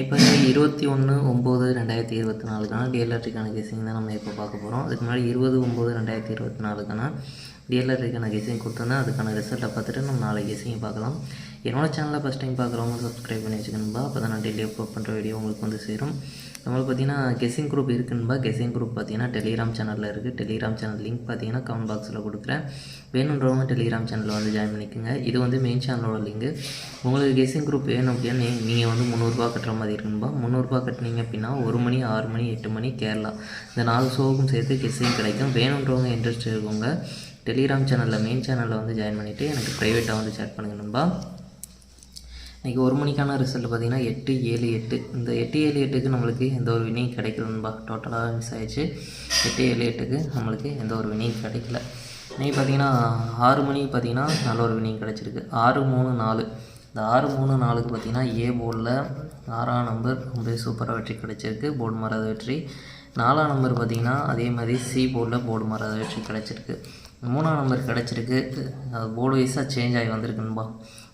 இப்போ இருபத்தி ஒன்று ஒம்பது ரெண்டாயிரத்தி இருபத்தி நாலுக்கான டிஎல்ஆர்டிக்கான கேசிங் தான் நம்ம இப்போ பார்க்க போகிறோம் அதுக்கு முன்னாடி இருபது ஒம்பது ரெண்டாயிரத்தி இருபத்தி நாலுக்கான டிஎல்ஆர்டிக்கான கேசிங் கொடுத்தோன்னா அதுக்கான ரிசல்ட்டை பார்த்துட்டு நம்ம நாளைக்கு கேசிங்கை பார்க்கலாம். என்னோடய சேனலில் ஃபஸ்ட் டைம் பார்க்குறவங்க சப்ஸ்கிரைப் பண்ணி வச்சுக்கணும்பா. அப்போ தான் நான் டெய்லி அப்லோட் பண்ணுற வீடியோ உங்களுக்கு வந்து சேரும். நம்மளுக்கு பார்த்தீங்கன்னா கெஸிங் குரூப் இருக்குன்னுபா கெஸிங் குரூப் பார்த்தீங்கன்னா டெலிகிராம் சேனலில் இருக்குது டெலிகிராம் சேனல் லிங்க் பார்த்தீங்கன்னா கமெண்ட் பாக்ஸில் கொடுக்குறேன். வேணுன்றவங்க டெலிகிராம் சேனலில் வந்து ஜாயின் பண்ணிக்கோங்க. இது வந்து மெயின் சேனலோட லிங்க் உங்களுக்கு கெஸிங் குரூப் வேணும் அப்படின்னா நீ நீங்கள் வந்து முந்நூறுரூவா கட்டுற மாதிரி இருக்குன்பா. முந்நூறுரூவா கட்டினீங்க அப்படின்னா ஒரு மணி ஆறு மணி எட்டு மணி கேரளா. இந்த நாலு ஷோவுக்கும் சேர்த்து கெஸிங் கிடைக்கும். வேணுன்றவங்க இன்ட்ரெஸ்ட் இருக்கவங்க டெலிகிராம் சேனலில் மெயின் சேனலில் வந்து ஜாயின் பண்ணிவிட்டு எனக்கு ப்ரைவேட்டாக வந்து சேட் பண்ணுங்க நண்பா. இன்றைக்கி ஒரு மணிக்கான ரிசல்ட் பார்த்திங்கன்னா எட்டு ஏழு எட்டு. இந்த எட்டு ஏழு எட்டுக்கு நம்மளுக்கு எந்த ஒரு வினையும் கிடைக்கலன்பா டோட்டலாக மிஸ் ஆயிடுச்சு. எட்டு ஏழு எட்டுக்கு நம்மளுக்கு எந்த ஒரு வினையும் கிடைக்கல. இன்றைக்கி பார்த்திங்கன்னா ஆறு மணிக்கு பார்த்திங்கன்னா நல்ல ஒரு வினையும் கிடச்சிருக்கு. ஆறு மூணு நாலு. இந்த ஆறு மூணு நாலுக்கு பார்த்திங்கன்னா ஏ போர்டில் ஆறாம் நம்பர் ரொம்ப சூப்பராக வெற்றி கிடச்சிருக்கு. போர்டு மாறாத வெற்றி. நாலாம் நம்பர் பார்த்திங்கன்னா அதே மாதிரி சி போர்டில் போர்டு மாறாத வெற்றி கிடச்சிருக்கு. மூணாம் நம்பர் கிடச்சிருக்கு. அது போர்டு வைஸாக சேஞ்ச் ஆகி வந்திருக்குன்பா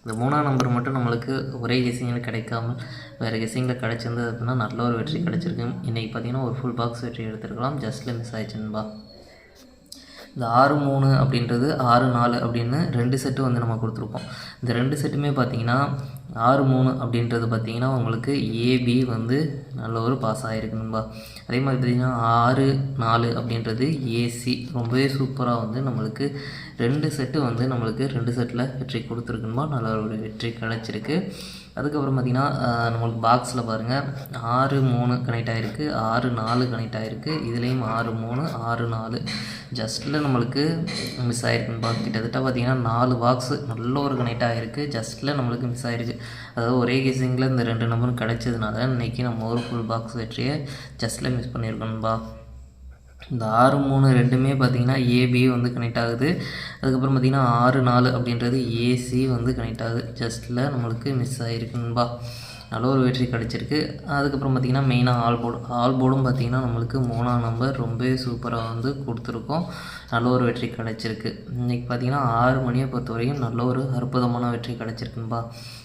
இந்த மூணாம் நம்பர் மட்டும் நம்மளுக்கு ஒரே கெஸிங்கில் கிடைக்காம வேறு கெஸிங்கில் கிடச்சிருந்தது அப்படின்னா நல்ல ஒரு வெற்றி கிடச்சிருக்கு இன்றைக்கி பார்த்தீங்கன்னா ஒரு ஃபுல் பாக்ஸ் வெற்றி எடுத்துருக்கலாம். ஜஸ்ட்டில் மிஸ் ஆயிடுச்சுன்பா இந்த ஆறு மூணு அப்படின்றது ஆறு நாலு அப்படின்னு ரெண்டு செட்டு வந்து நம்ம கொடுத்துருப்போம் இந்த ரெண்டு செட்டுமே பார்த்தீங்கன்னா ஆறு மூணு அப்படின்றது பார்த்தீங்கன்னா உங்களுக்கு ஏபி வந்து நல்ல ஒரு பாஸ் ஆகிருக்குன்பா அதே மாதிரி பார்த்திங்கன்னா ஆறு நாலு அப்படின்றது ஏசி ரொம்பவே சூப்பராக வந்து நம்மளுக்கு ரெண்டு செட்டு வந்து நம்மளுக்கு ரெண்டு செட்டில் வெற்றி கொடுத்துருக்குமா நல்ல ஒரு வெற்றி கிடச்சிருக்கு. அதுக்கப்புறம் பார்த்திங்கன்னா நம்மளுக்கு பாக்ஸில் பாருங்கள் ஆறு மூணு கனெக்ட் ஆகிருக்கு ஆறு நாலு கனெக்ட் ஆகிருக்கு இதுலேயும் ஆறு மூணு ஆறு நாலு. ஜஸ்ட்டில் நம்மளுக்கு மிஸ் ஆகிருக்குன்னு கிட்டத்தட்ட பார்த்திங்கன்னா நாலு பாக்ஸு நல்ல ஒரு கனெக்ட் ஆகிருக்கு ஜஸ்ட்டில் நம்மளுக்கு மிஸ் ஆகிருச்சு அதாவது ஒரே கேசிங்கில் இந்த ரெண்டு நம்பரும் கிடச்சதுனால இன்றைக்கி நம்ம ஒரு ஃபுல் பாக்ஸ் வெற்றியை ஜஸ்ட்டில் மிஸ் பண்ணியிருக்கோம்பா இந்த ஆறு மூணு ரெண்டுமே பார்த்திங்கன்னா ஏபி வந்து கனெக்ட் ஆகுது. அதுக்கப்புறம் பார்த்திங்கன்னா ஆறு நாலு அப்படின்றது ஏசி வந்து கனெக்ட் ஆகுது. ஜஸ்ட்டில் நம்மளுக்கு மிஸ் ஆகிருக்குன்பா நல்ல ஒரு வெற்றி கிடச்சிருக்கு. அதுக்கப்புறம் பார்த்திங்கன்னா மெயினாக ஆல் போர்டு ஆல் போர்டும் பார்த்திங்கன்னா நம்மளுக்கு மூணாம் நம்பர் ரொம்பவே சூப்பராக வந்து கொடுத்துருக்கோம். நல்ல ஒரு வெற்றி கிடச்சிருக்கு. இன்றைக்கி பார்த்திங்கன்னா ஆறு மணியை பொறுத்த வரைக்கும் நல்ல ஒரு அற்புதமான வெற்றி கிடச்சிருக்குன்பா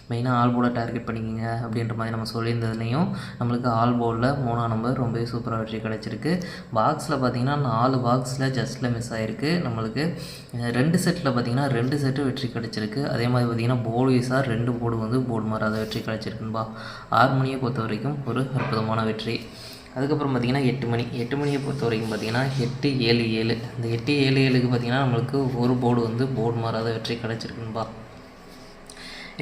மெயினாக ஆல் போர்டை டார்கெட் பண்ணிக்கோங்க அப்படின்ற மாதிரி நம்ம சொல்லியிருந்ததுலேயும் நம்மளுக்கு ஆல் போர்டில் மூணாம் நம்பர் ரொம்பவே சூப்பராக வெற்றி கிடச்சிருக்கு. பாக்ஸில் பார்த்திங்கன்னா நாலு பாக்ஸில் ஜஸ்ட்டில் மிஸ் ஆகிருக்கு நம்மளுக்கு ரெண்டு செட்டில் பார்த்திங்கன்னா ரெண்டு செட்டு வெற்றி கிடச்சிருக்கு. அதே மாதிரி பார்த்திங்கன்னா போர்டு வீஸாக ரெண்டு போர்டு வந்து போர்டு மாறாத வெற்றி கிடச்சிருக்குன்பா. ஆறு மணியை பொறுத்த வரைக்கும் ஒரு அற்புதமான வெற்றி. அதுக்கப்புறம் பார்த்திங்கன்னா எட்டு மணி. எட்டு மணியை பொறுத்த வரைக்கும் பார்த்திங்கன்னா எட்டு ஏழு ஏழு. இந்த எட்டு ஏழு ஏழுக்கு பார்த்திங்கன்னா நம்மளுக்கு ஒரு போர்டு வந்து போர்டு மாறாத வெற்றி கிடச்சிருக்குன்பா.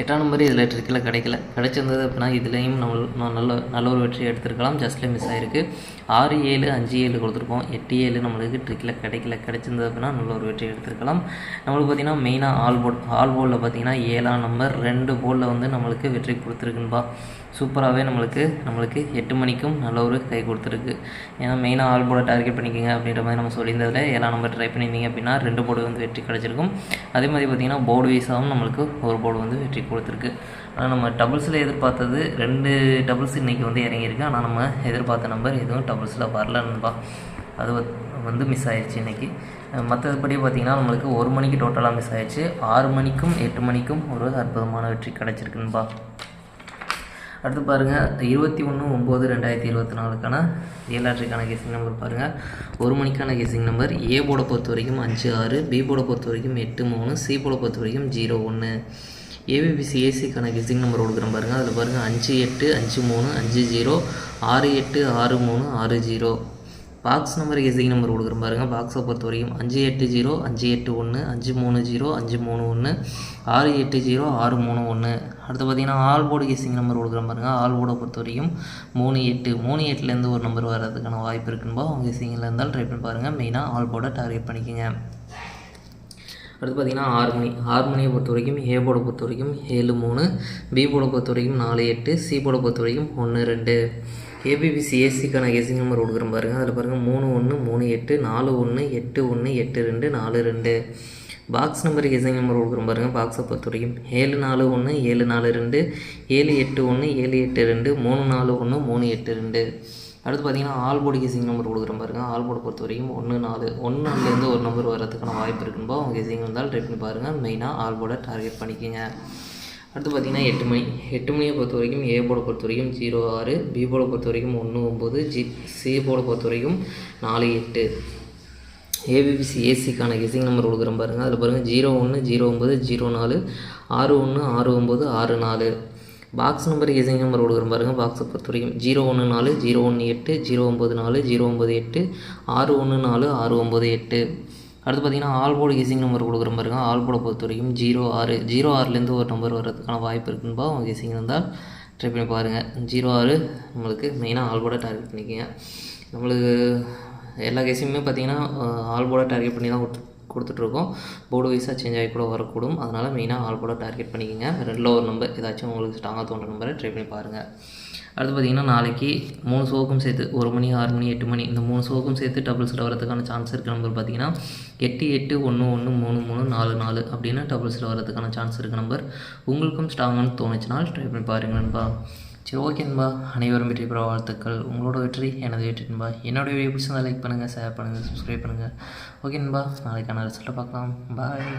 எட்டாம் நம்பர் இதில் ட்ரிக்கில் கிடைக்கல. கிடைச்சிருந்தது அப்படின்னா இதுலேயும் நம்ம நல்ல நல்ல ஒரு வெற்றி எடுத்திருக்கலாம். ஜஸ்ட்டில் மிஸ் ஆகிருக்கு ஆறு ஏழு அஞ்சு ஏழு கொடுத்துருக்கோம் எட்டு ஏழு நம்மளுக்கு ட்ரிக்கில் கிடைக்கல. கிடைச்சிருந்தது அப்படின்னா நல்ல ஒரு வெற்றி எடுத்திருக்கலாம். நம்மளுக்கு பார்த்திங்கன்னா மெயினாக ஆல் போல் ஆல் போலில் பார்த்திங்கன்னா ஏழாம் நம்பர் ரெண்டு போர்டில் வந்து நம்மளுக்கு வெற்றி கொடுத்துருக்குன்பா. சூப்பராகவே நம்மளுக்கு நம்மளுக்கு எட்டு மணிக்கும் நல்ல ஒரு கை கொடுத்துருக்கு. ஏன்னா மெயினாக ஆல் போர்டை டார்கெட் பண்ணிக்கோங்க அப்படின்ற மாதிரி நம்ம சொல்லியிருந்ததில் ஏழாம் நம்பர் ட்ரை பண்ணியிருந்தீங்க அப்படின்னா ரெண்டு போர்டு வந்து வெற்றி கிடச்சிருக்கும். அதே மாதிரி பார்த்திங்கன்னா போர்டு வைஸாகவும் நம்மளுக்கு ஒரு போர்டு வந்து வெற்றி கொடுத்துருக்கு. ஆனால் நம்ம டபுள்ஸில் எதிர்பார்த்தது ரெண்டு டபுள்ஸ் இன்றைக்கி வந்து இறங்கியிருக்கு. ஆனால் நம்ம எதிர்பார்த்த நம்பர் எதுவும் டபுள்ஸில் வரலன்னுப்பா அது வந்து மிஸ் ஆயிடுச்சு இன்றைக்கி மற்றபடி பார்த்திங்கன்னா நம்மளுக்கு ஒரு மணிக்கு டோட்டலாக மிஸ் ஆயிடுச்சு ஆறு மணிக்கும் எட்டு மணிக்கும் ஒரு அற்புதமான வெற்றி கிடச்சிருக்குன்பா அடுத்து பாருங்கள் இருபத்தி ஒன்று ஒம்பது ரெண்டாயிரத்தி இருபத்தி நாலுக்கான ஏழாற்றுக்கான கேசிங் நம்பர் பாருங்கள் ஒரு மணிக்கான கேசிங் நம்பர் ஏ போட பொறுத்த வரைக்கும் அஞ்சு ஆறு பி போட பொறுத்த வரைக்கும் எட்டு மூணு சி போட பொறுத்த வரைக்கும் ஜீரோ ஒன்று ஏபிபிசி ஏசிக்கான கெஸிங் நம்பர் கொடுக்குறேன் பாருங்கள் அதில் பாருங்கள் அஞ்சு எட்டு அஞ்சு மூணு அஞ்சு ஜீரோ ஆறு எட்டு ஆறு மூணு ஆறு zero. Box number guessing number கொடுக்குற பாருங்கள் பாக்ஸை பொறுத்த வரைக்கும் அஞ்சு எட்டு ஜீரோ அஞ்சு எட்டு ஒன்று அஞ்சு மூணு ஜீரோ அஞ்சு மூணு ஒன்று ஆறு எட்டு ஜீரோ ஆறு மூணு ஒன்று. அடுத்து பார்த்தீங்கன்னா ஆல் போர்டு கெஸிங் நம்பர் கொடுக்குறேன் பாருங்கள் ஆல் போர்டை பொறுத்த வரைக்கும் மூணு எட்டு மூணு எட்டுலேருந்து ஒரு நம்பர் வர்றதுக்கான வாய்ப்பு இருக்குன்போ அவங்க கெஸிங்கில் இருந்தால் ட்ரை பண்ணி பாருங்கள் மெயினாக ஆல் போர்டை டார்கெட் பண்ணிக்கோங்க. அடுத்து பார்த்திங்கன்னா ஆறு மணி ஆறு மணியை பொறுத்த வரைக்கும் ஏ போர்டை பொறுத்த வரைக்கும் ஏழு மூணு பி போர்டை பொறுத்த வரைக்கும் நாலு எட்டு சி போர்டை பொறுத்த வரைக்கும் ஒன்று ரெண்டு. ஏபிபிசி ஏசிக்கான ஏசி நம்பர் கொடுக்குறேன் பாருங்கள் அதில் பாருங்கள் மூணு ஒன்று மூணு எட்டு நாலு ஒன்று எட்டு ஒன்று எட்டு ரெண்டு நாலு ரெண்டு. பாக்ஸ் நம்பர் கெஸிங் நம்பர் கொடுக்குறோம் பாருங்கள் பாக்ஸை பொறுத்த வரைக்கும். ஏழு நாலு ஒன்று ஏழு நாலு ரெண்டு ஏழு எட்டு ஒன்று ஏழு எட்டு ரெண்டு மூணு நாலு ஒன்று மூணு எட்டு ரெண்டு. அடுத்து பார்த்தீங்கன்னா ஆல் போர்டு நம்பர் கொடுக்குறோம் பாருங்கள் ஆல் போர்டு பொறுத்த வரைக்கும் ஒன்று நாலு ஒன்று நாலுலேருந்து ஒரு நம்பர் வர்றதுக்கான வாய்ப்பு இருக்கும்போது அவங்க கேசிங் வந்தால் ட்ரை பண்ணி பாருங்கள் மெயினாக ஆல் போர்டை டார்கெட் பண்ணிக்கோங்க. அடுத்து பார்த்தீங்கன்னா எட்டு மணி எட்டு மணியை பொறுத்த வரைக்கும் ஏ போர்டை பொறுத்த வரைக்கும் ஜீரோ ஆறு பி போர்டை பொறுத்த வரைக்கும் ஒன்று ஒம்பது ஜி சி போர்டை பொறுத்த வரைக்கும் நாலு எட்டு. ஏபிபிசி ஏசிக்கான கெசிங் நம்பர் கொடுக்குறேன் பாருங்கள் அதில் பாருங்கள் ஜீரோ ஒன்று ஜீரோ ஒம்பது ஜீரோ நாலு ஆறு ஒன்று ஆறு ஒம்பது ஆறு நாலு. பாக்ஸ் நம்பர் கெசிங் நம்பர் கொடுக்குறேன் பாருங்கள் பாக்ஸை பொறுத்த வரைக்கும் ஜீரோ ஒன்று நாலு ஜீரோ ஒன்று எட்டு ஜீரோ ஒம்பது நாலு ஜீரோ ஒம்பது எட்டு ஆறு ஒன்று நாலு ஆறு ஒம்பது எட்டு. அடுத்து பார்த்தீங்கன்னா ஆல் போர்டு கெஸிங் நம்பர் கொடுக்குற பாருங்கள் ஆல் போர்டை பொறுத்த வரைக்கும் ஜீரோ ஆறு ஜீரோ ஆறுலேருந்து ஒரு நம்பர் வர்றதுக்கான வாய்ப்பு இருக்குன்பா அவங்க கெஸிங் இருந்தால் ட்ரை பண்ணி பாருங்கள் ஜீரோ ஆறு நம்மளுக்கு மெயினாக ஆல் போர்டை டார்கெட் பண்ணிக்கோங்க. நம்மளுக்கு எல்லா கேஸையுமே பார்த்தீங்கன்னா ஆல் போர்டை டார்கெட் பண்ணி தான் கொடுத்து கொடுத்துட்ருக்கோம். போர்டு வைஸாக சேஞ்ச் ஆகி கூட வரக்கூடும். அதனால் மெயினாக ஆல் போர்டை டார்கெட் பண்ணிக்கோங்க. ரெண்டில் ஒரு நம்பர் ஏதாச்சும் உங்களுக்கு ஸ்ட்ராங்காக தோன்ற நம்பரை ட்ரை பண்ணி பாருங்கள் அடுத்து பார்த்தீங்கன்னா நாளைக்கு மூணு ஷோக்கும் சேர்த்து ஒரு மணி ஆறு மணி எட்டு மணி இந்த மூணு ஷோக்கும் சேர்த்து டபுள்ஸில் வரதுக்கான சான்ஸ் இருக்க. நம்பர் பார்த்தீங்கன்னா எட்டு எட்டு ஒன்று ஒன்று மூணு மூணு நாலு நாலு அப்படின்னு டபுள்ஸில் வரதுக்கான சான்ஸ் இருக்க. நம்பர் உங்களுக்கும் ஸ்ட்ராங்கானு தோணுச்சுனால் ட்ரை பண்ணி பாருங்க நண்பா. சரி ஓகே நண்பா. அனைவரும் வெற்றி பெற வாழ்த்துக்கள். உங்களோட வெற்றி எனது வெற்றி நண்பா. என்னோட வீடியோ பிடிச்சிருந்தால் லைக் பண்ணுங்கள் ஷேர் பண்ணுங்கள் சப்ஸ்கிரைப் பண்ணுங்கள் ஓகே நண்பா. நாளைக்கான ரிசல்ட்டை பார்க்கலாம். பாய்